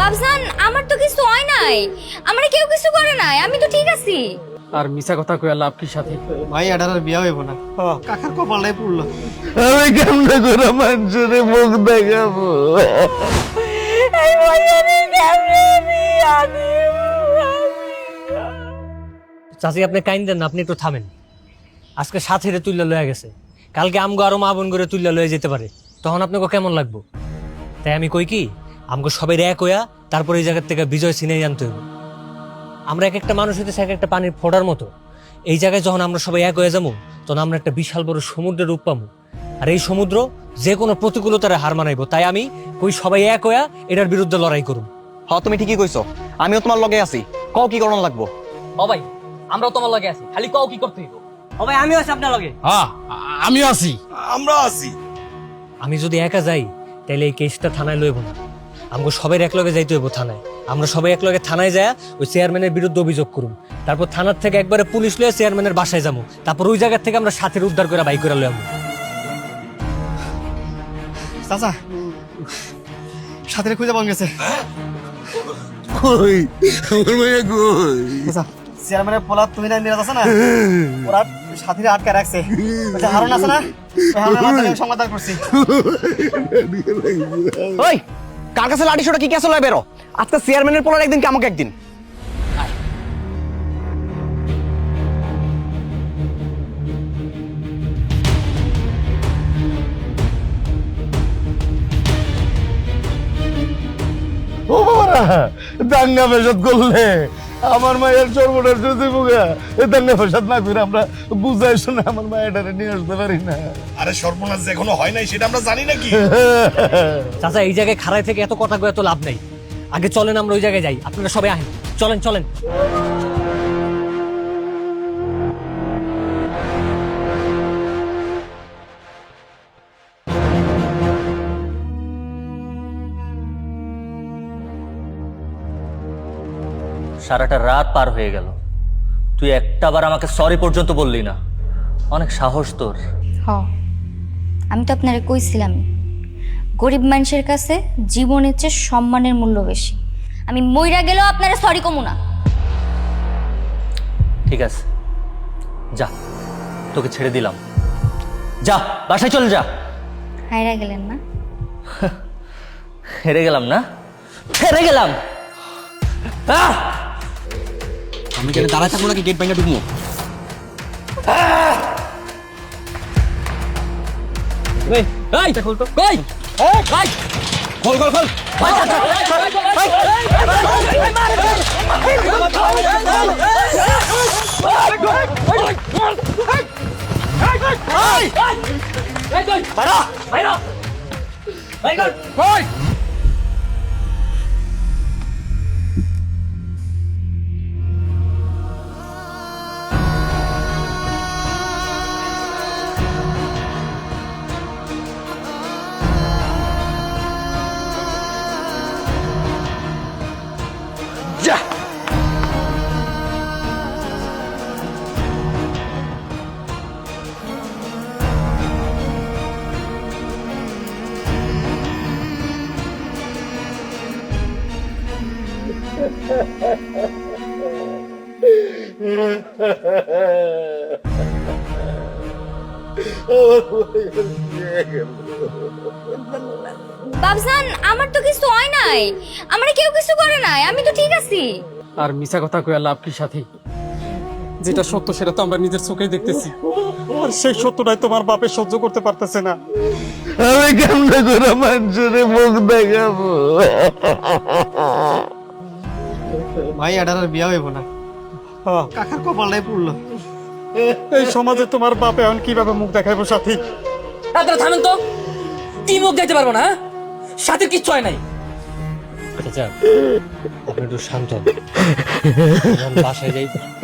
বাবজান আমার তো কিছু হয় নাই। আমার কেউ কিছু করে নাই আমি তো ঠিক আছি। আর মিছা কথা কইয়া লাভ কি সাথে? ভাই আর বিয়া হইব না। কাকার কপালটাই পড়ল। আমি কেমনে করে মানুষের মুখ দেখাবো? চাচি আপনি কাইন দেন না আপনি একটু থামেন। আজকে সাথে তুল্লা লয়ে গেছে। কালকে আমগো আরও মা বোন করে তুল্লা লয়ে যেতে পারে। তখন আপনাকে কেমন লাগবো? তাই আমি কই কি আমগো সবাই এক হইয়া তারপর এই জায়গার থেকে বিজয় সিনেই আনতে হইব। আমরা এক একটা মানুষ হইতেছে এক একটা পানির ফোটার মতো। এই জায়গায় যখন আমরা সবাই এক হয়ে যাব তখন আমরা একটা বিশাল বড় সমুদ্রের রূপ পাবো। আর এই সমুদ্র যে কোনো প্রতিকূলতারে হার মানাইবো। তাই আমি কই সবাই এক হইয়া এটার বিরুদ্ধে লড়াই করুম। হ তুমি ঠিকই কইছো। আমিও তোমার লগে আছি। কও কি করণ লাগবো? ও ভাই আমরাও তোমার লগে আছি। খালি কও কি করতে হইব? ও ভাই আমিও আছি আপনার লগে। হ্যাঁ আমিও আছি। আমি যদি একা যাই তাহলে এই কেসটা থানায় লইব না। আমাকে সবাই একলগে যাইতে হইব থানায়। আমরা সবাই একলগে থানায় যায় ওই চেয়ারম্যানের বিরুদ্ধে অভিযোগ করুম। তারপর থানার থেকে একবারে পুলিশ লয়ে চেয়ারম্যানের বাসায় যাব তারপর ওই জায়গা থেকে আমরা সাথের উদ্ধার করে বাইক করে লইব চাচা সাথে খুঁজে পাওয়া গেছে। কই? আমার মাইয়া কই? চাচা চেয়ারম্যানের পোলার তুমি না নিরাজ আছে না? ওরা সাথীরা আটকে রাখছে। ওই আছে না? সমাধান করছি। ওই! কার কাছে লাঠি সোটা কি কেসে লয় বেরো। আজকে চেয়ারম্যানের পোলার একদিন, কি আমাকে একদিন? দাঙ্গা বেজত করলে। আমার মায়ের চর্মটার যদি বুগা এ দাঙ্গা ফেসাদ না করে আমরা বুঝাই শুনে আমার মায়েরটারে নিয়ে আসতে পারি না। আরে সর্বনাশ যে এখনও হয় নাই সেটা আমরা জানি নাকি? চাচা এই জায়গায় খাড়াই থেকে এত কথা কয়ে এত লাভ নেই। আগে চলেন আমরা ওই জায়গায় যাই। আপনারা সবাই আহেন চলেন চলেন। সারাটা রাত পার হয়ে গেল। তুই একটাবার আমাকে সরি পর্যন্ত বললি না। অনেক সাহস তোর। হ। আমি তো আপনারা কইছিলাম গরিব মানুষের কাছে জীবনের চেয়ে সম্মানের মূল্য বেশি। আমি মইরা গেলেও আপনারা সরি কমু না। ঠিক আছে। যা তোকে ছেড়ে দিলাম। যা বাসায় চলে যা। হাইরা গেলেন না? হেরে গেলাম না? হেরে গেলাম। আহ! আমি কেন দাঁড়ায় থাকব নাকি গেট ভাঙা ঢুকবো এই, বাবজান আমার তো কিছু হয় নাই। আমার কেউ কিছু করে নাই আমি তো ঠিক আছি। আর মিছা কথা কইয়া লাভ কি সাথে? যেটা সত্য সেটা তো আমরা নিজের চোখেই দেখতেছি। আর সেই সত্যটাই তোমার বাপে সহ্য করতে পারতেছে না। আমি কেমনে করে মানুষের মুখ দেখাবো? ভাই এটার বিয়া হইব না। হ্যাঁ। কাকার কপালটাই পড়ল। এই সমাজে তোমার বাপ এখন কীভাবে মুখ দেখাইবো সাথী? আপনারা থামেন তো। কি মুখ দেখাইতে পারব না হ্যাঁ? সাথে কিচ্ছু হয় নাই। আচ্ছা, আপনি একটু শান্ত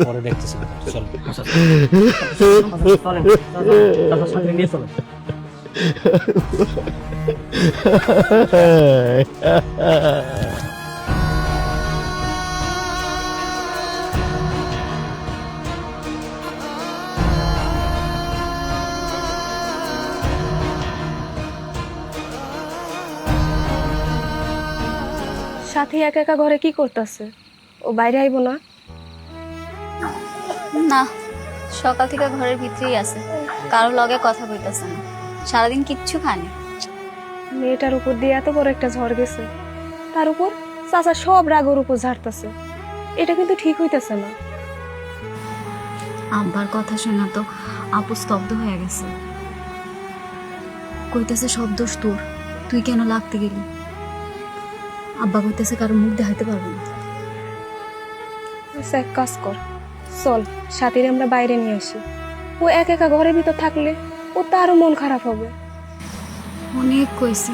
পরে দেখতেছি চলো সাথে একা একা ঘরে কি করতেছে? ও বাইরে আইব না? না সকাল থেকে ঘরের ভিতরেই আছে। কারও লগে কথা কইতাছে না। সারাদিন কিচ্ছু খানে মেয়েটার উপর দিয়ে এত বড় একটা ঝড় গেছে। তার উপর চাচা সব রাগের উপর ঝাড়তেছে। এটা কিন্তু ঠিক হইতেছে না। আব্বার কথা শোনা তো আপু স্তব্ধ হয়ে গেছে। কইতাছে সব দোষ তোর। তুই কেন লাগতে গেলি? আব্বা কইতেছে কারও মুখ দেখাইতে পারব না। আচ্ছা এক কাজ কর। চল সাথীরে আমরা বাইরে নিয়ে আসি। ও এক একা ঘরের ভিতর থাকলে ও তারও মন খারাপ হবে। অনেক কইছি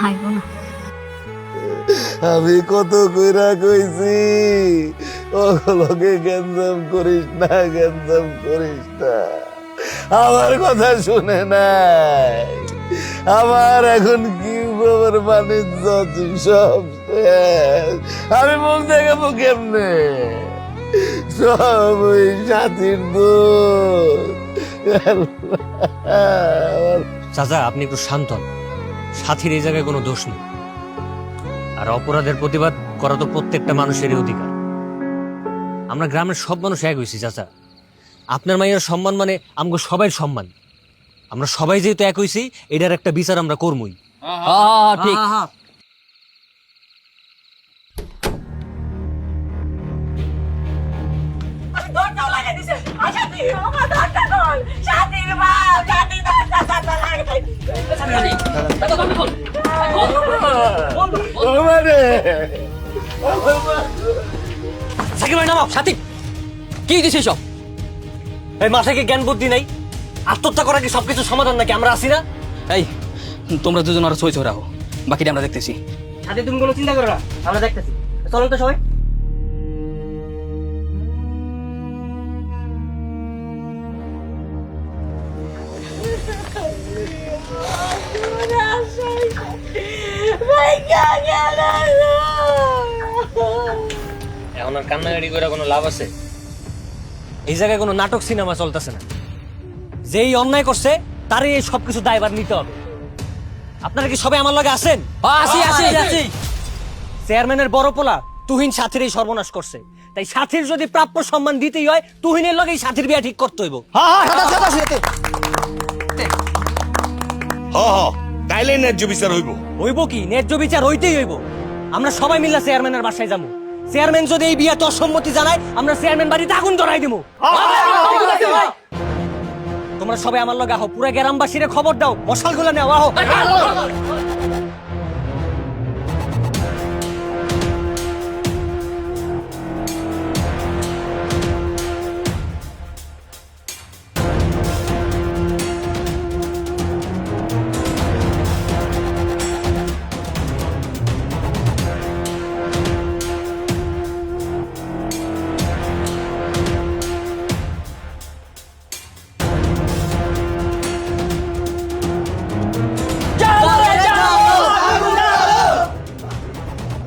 হাইব না। আমি কত কইরা কইছি ওগুলোকে গ্যাঞ্জাম করিস না গ্যাঞ্জাম করিস না। আমার কথা শুনে নাই। আমার এখন কি খবর বাণিজ্য সব। আমি মুখ দেখাবো কেমনে? সব ওই সাথীর চাচা, আপনি একটু শান্ত সাথীর এই জায়গায় কোনো দোষ নেই। আর অপরাধের প্রতিবাদ করা তো প্রত্যেকটা মানুষেরই অধিকার। আমরা গ্রামের সব মানুষ এক হয়েছি, চাচা। আপনার মাইয়ের সম্মান মানে আমগো সবাই সম্মান। আমরা সবাই যেহেতু এক হয়েছি, এটার একটা বিচার আমরা করবই ঠিক। আমারে। সাকিব ভাই নামাও সাথী। কি দিছিস সব এই মাথাকে জ্ঞান বুদ্ধি নাই? আত্মহত্যা করা কি সবকিছু সমাধান নাকি আমরা আসি না? এই তোমরা দুজন আর সই রাখো বাকিটা আমরা দেখতেছি। সাথে তুমি কোনো চিন্তা করো না আমরা দেখতেছি। চলো তো সবাই। এখন আর কান্নাকাটি করে কোনো লাভ আছে? এই জায়গায় কোনো নাটক সিনেমা চলতেছে না। যেই অন্যায় করছে তারই এই সবকিছু দায়ভার নিতে হবে। আপনারা কি সবাই আমার লগে আছেন আসি আসি আসি চেয়ারম্যানের বড় পোলা তুহিন সাথীর এই সর্বনাশ করছে তাই সাথীর যদি প্রাপ্য সম্মান দিতেই হয় তুহিনের লগেই সাথীর বিয়া ঠিক করতে হইব হ হ তাইলে ন্যায্য বিচার হইব হইব কি ন্যায্য বিচার হইতেই হইব আমরা সবাই মিলে চেয়ারম্যানের বাসায় যাব চেয়ারম্যান যদি এই বিয়াতে অসম্মতি জানায় আমরা চেয়ারম্যান বাড়িতে আগুন ধরাই দিব তোমরা সবাই আমার লগে আহো। পুরা গ্রামবাসীরে খবর দাও। মশালগুলো নেও আহো।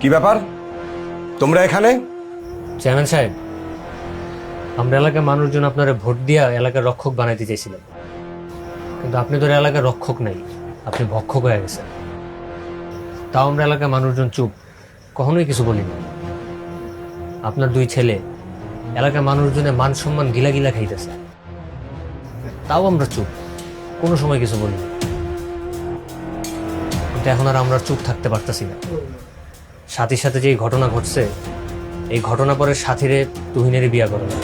কি ব্যাপার? তোমরা এখানে? চেয়ারম্যান সাহেব, আমরা এলাকার মানুষজন আপনারা ভোট দিয়া এলাকার রক্ষক বানাইতে চাইছিলাম। কিন্তু আপনি তো এলাকার রক্ষক নাই, আপনি ভক্ষক হয়ে গেছেন। তাও আমরা এলাকার মানুষজন চুপ, কখনোই কিছু বলি না। আপনার দুই ছেলে এলাকার মানুষজনের মান সম্মান গিলা গিলা খাইতেছে। তাও আমরা চুপ, কোনো সময় কিছু বলি না। কিন্তু এখন আর আমরা চুপ থাকতে পারতাছি না। সাথীর সাথে যে এই ঘটনা ঘটছে এই ঘটনা পরে সাথীরে তুহিনেরই বিয়া করে না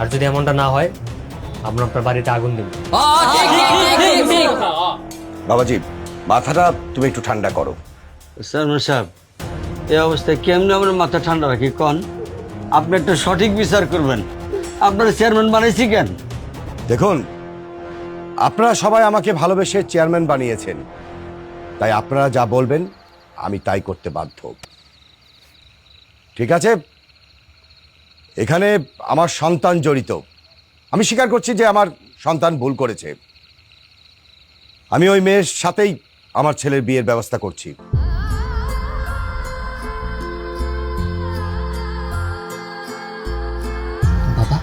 আর যদি এমনটা না হয় আমরা আপনার বাড়িতে আগুন দেব। বাবাজি মাথাটা তুমি একটু ঠান্ডা করো। চেয়ারম্যান সাহেব এই অবস্থায় কেমনে আমরা মাথা ঠান্ডা রাখি? কন আপনি একটা সঠিক বিচার করবেন। আপনার চেয়ারম্যান বানাইছি কেন? দেখুন আপনারা সবাই আমাকে ভালোবেসে চেয়ারম্যান বানিয়েছেন। তাই আপনারা যা বলবেন আমি তাই করতে বাধ্য। ঠিক আছে? এখানে আমার সন্তান জড়িত। আমি স্বীকার করছি যে আমার সন্তান ভুল করেছে। আমি ওই মেয়ের সাথেই আমার ছেলের বিয়ের ব্যবস্থা করছি। বাবা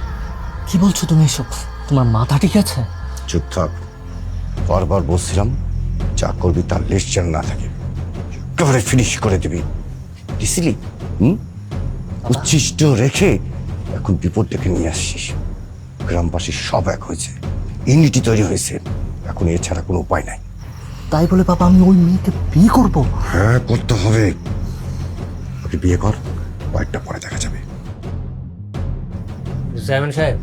কি বলছো তুমি এসব? তোমার মাথা ঠিক আছে? চুপ থাক। বারবার বলছিলাম যা করবি তার লিস্ট যেন না থাকে। একেবারে ফিনিশ করে দিবি দিছিলি হুম উচ্ছিষ্ট রেখে এখন বিপদ ডেকে নিয়ে আসছিস গ্রামবাসী সব এক হয়েছে ইউনিটি তৈরি হয়েছে এখন এছাড়া কোনো উপায় নাই তাই বলে বাবা আমি ওই মেয়েকে বিয়ে করব হ্যাঁ করতে হবে ওকে বিয়ে কর কয়েকটা পরে দেখা যাবে চেয়ারম্যান সাহেব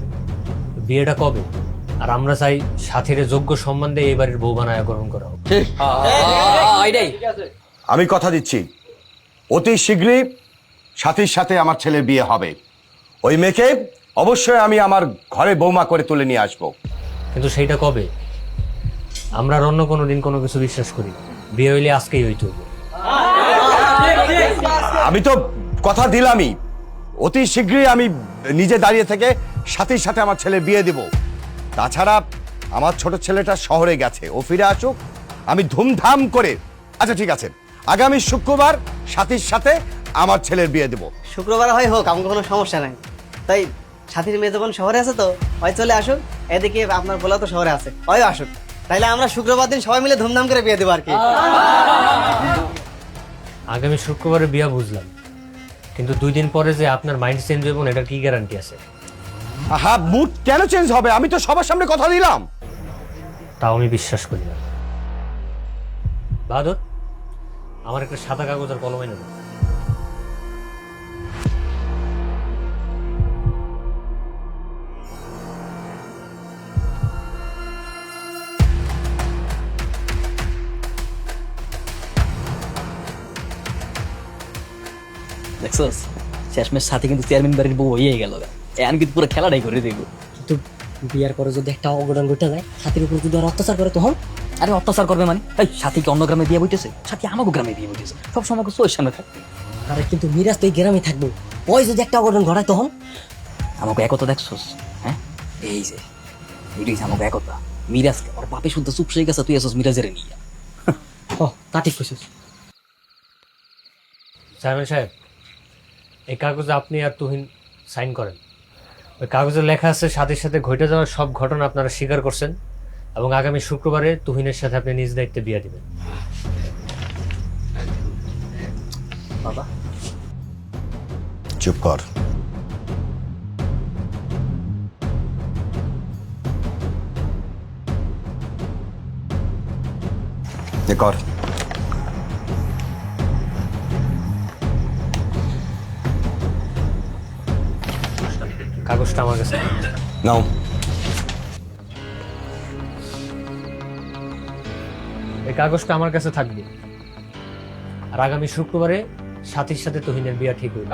বিয়েটা কবে আর আমরা চাই সাথীর যোগ্য সম্মান এবারের এই বাড়ির বউ বানায় গ্রহণ করা হোক ঠিক আমি কথা দিচ্ছি। অতি শীঘ্রই সাথীর সাথে আমার ছেলের বিয়ে হবে। ওই মেয়েকে অবশ্যই আমি আমার ঘরে বৌমা করে তুলে নিয়ে আসব। কিন্তু সেইটা কবে? আমরা অন্য কোনো দিন কোনো কিছু বিশ্বাস করি। বিয়ে হইলে আজকেই হইতে হবে। আমি তো কথা দিলামই। অতি শীঘ্রই আমি নিজে দাঁড়িয়ে থেকে সাথীর সাথে আমার ছেলে বিয়ে দিব। তাছাড়া আমার ছোট ছেলেটা শহরে গেছে। ও ফিরে আসুক। আমি ধুমধাম করে আচ্ছা ঠিক আছে। আগামী শুক্রবার সাথীর সাথে আমার ছেলের বিয়ে দেব। শুক্রবার হয় হোক আমার কোনো সমস্যা নাই। তাই সাথীর মেয়ে যখন শহরে আছে তো হয় চলে আসুক এদিকে আপনার বলা তো শহরে আছে হয় আসুক। তাইলে আমরা শুক্রবার দিন সবাই মিলে ধুমধাম করে বিয়ে দেবো আর কি। আগামী শুক্রবারে বিয়া বুঝলাম। কিন্তু দুই দিন পরে যে আপনার মাইন্ড চেঞ্জ হইব না এটার কি গ্যারান্টি আছে? হ্যাঁ মুড কেন চেঞ্জ হবে? আমি তো সবার সামনে কথা দিলাম। তাও আমি বিশ্বাস করি না। বাহাদুর? আমার একটা সাদা কাগজ আর কলম এনে দাও। দেখছস? শেষমেশ সাথে কিন্তু চেয়ারম্যান বাড়ির বউ হয়ে গেল এখন কিন্তু পুরো খেলাটাই করে দেখব কিন্তু বিয়ার পরে যদি একটা অঘটন ঘটে যায় সাথীর উপর যদি আর অত্যাচার করে তখন? আরে অত্যাচার করবে মানে? এই সাথীকে অন্য গ্রামে বিয়ে বইতেছে সাথী আমাকে গ্রামে বিয়ে বইতেছে সব সময় চোর সামনে থাকবে। আরে কিন্তু মিরাজ তো এই গ্রামে থাকব। ওই যদি একটা অঘটন ঘটায় তখন? আমাকে একতা দেখছস হ্যাঁ? এই যে এটাই আমাকে একতা। মিরাজকে ওর বাপে শুদ্ধ চুপ সেই গেছে তুই এসস মিরাজের নিয়ে ও তা ঠিক কইছিস। চেয়ারম্যান সাহেব এই কাগজে আপনি আর তুহিন সাইন করেন। ওই কাগজে লেখা আছে সাথে সাথে ঘটে যাওয়া সব ঘটনা আপনারা স্বীকার করছেন। এবং আগামী শুক্রবারে তুহিনের সাথে আপনি নিজ দায়িত্বে বিয়ে দিবেন। বাবা। চুপ কর। কর। কাগজটা আমার কাছে। নাও। এই কাগজটা আমার কাছে থাকবে। আর আগামী শুক্রবারে সাথীর সাথে তহিনের বিয়া ঠিক হইবে।